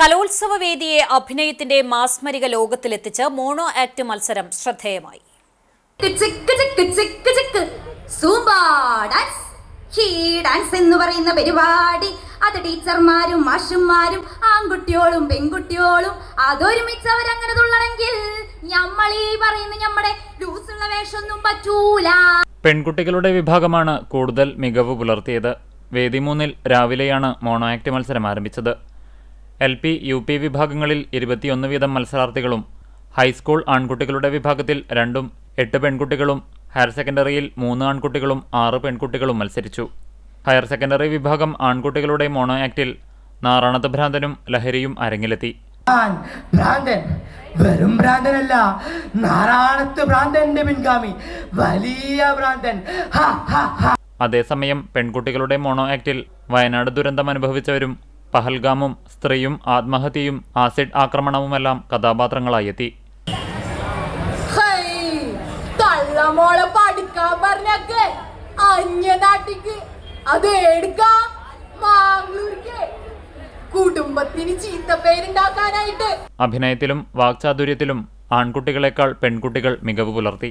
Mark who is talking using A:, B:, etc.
A: കലോത്സവ വേദിയെ അഭിനയത്തിന്റെ മാസ്മരിക ലോകത്തിലെത്തിച്ച് mono act മത്സരം ശ്രദ്ധേയമായി.
B: ഡാൻസ് എന്ന് പറയുന്ന പരിപാടി. അത് ടീച്ചർമാരും മാഷുമാരും ആൺകുട്ടിയോളും പെൺകുട്ടിയോളും അതൊരുമിച്ച് അവരങ്ങനെ തുള്ളണമെങ്കിൽ ഞമ്മളീ പറയുന്ന നമ്മുടെ ലൂസുള്ള വേഷമൊന്നും പറ്റൂല.
C: പെൺകുട്ടികളുടെ വിഭാഗമാണ് കൂടുതൽ മികവ് പുലർത്തിയത്. വേദി മൂന്നിൽ രാവിലെയാണ് മോണോ ആക്ട് മത്സരം ആരംഭിച്ചത്. എൽ പി യു പി വിഭാഗങ്ങളിൽ ഇരുപത്തിയൊന്ന് വീതം മത്സരാർത്ഥികളും ഹൈസ്കൂൾ ആൺകുട്ടികളുടെ വിഭാഗത്തിൽ രണ്ടും എട്ട് പെൺകുട്ടികളും ഹയർ സെക്കൻഡറിയിൽ മൂന്ന് ആൺകുട്ടികളും ആറ് പെൺകുട്ടികളും മത്സരിച്ചു. ഹയർ സെക്കൻഡറി വിഭാഗം ആൺകുട്ടികളുടെ മോണോ ആക്ടിൽ നാറാണത്ത് ഭ്രാന്തനും ലഹരിയും അരങ്ങിലെത്തി.
D: ഭ്രാന്തൻ വെറും ഭ്രാന്തനല്ല നാരായണത്ത് ഭ്രാന്തന്റെ പിൻഗാമി വലിയ ഭ്രാന്തൻ.
C: അതേസമയം പെൺകുട്ടികളുടെ മോണോ ആക്ടിൽ വയനാട് ദുരന്തം അനുഭവിച്ചവരും പഹൽഗാമും സ്ത്രീയും ആത്മഹത്യയും ആസിഡ് ആക്രമണവുമെല്ലാം കഥാപാത്രങ്ങളായി എത്തി.
E: തള്ളമോളെ പഠിക്കാൻ പറഞ്ഞൊക്കെ അന്യ നാട്ടിക്ക് അത് എടുക്കാ? മാംഗ്ലൂർക്ക് കുടുംബത്തിന് ചീത്തപ്പേരുണ്ടാക്കാനായിട്ട്
C: അഭിനയത്തിലും വാക്ചാതുര്യത്തിലും ആൺകുട്ടികളെക്കാൾ പെൺകുട്ടികൾ മികവ് പുലർത്തി.